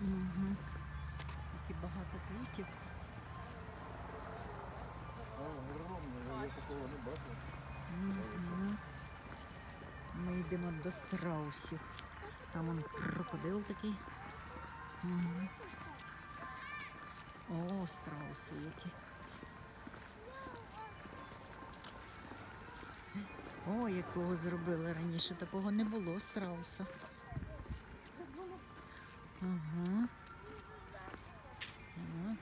Угу. Стільки багато квітів. Я такого не бачив. Ми йдемо до страусів. Там он крокодил такий. О, страуси які. О, якого зробили раніше, такого не було страуса. Ага. Ага.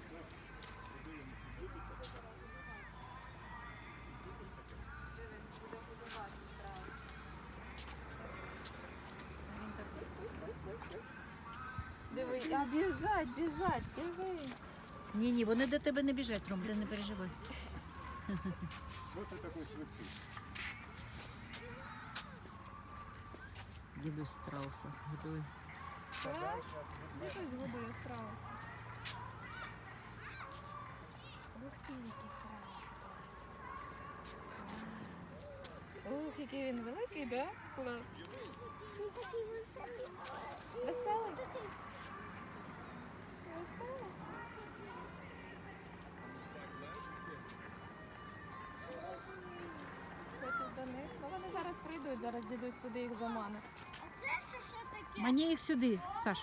Він так кусь, кусь, кусь, кусь, кусь. Диви, а біжать, біжать, диви. Ні, ні, вони до тебе не біжать, Ром, ти не переживай. Що ти такий швидкий? Дідусь страуса годує. Дивись, годує страуса. Ух ти, який страус. Ух, який він великий, да? Клас. Він такий веселий. Веселий. Веселий. Хочеш до них? Ну вони зараз прийдуть, зараз дідусь сюди їх заманить. Мані їх сюди, Саш.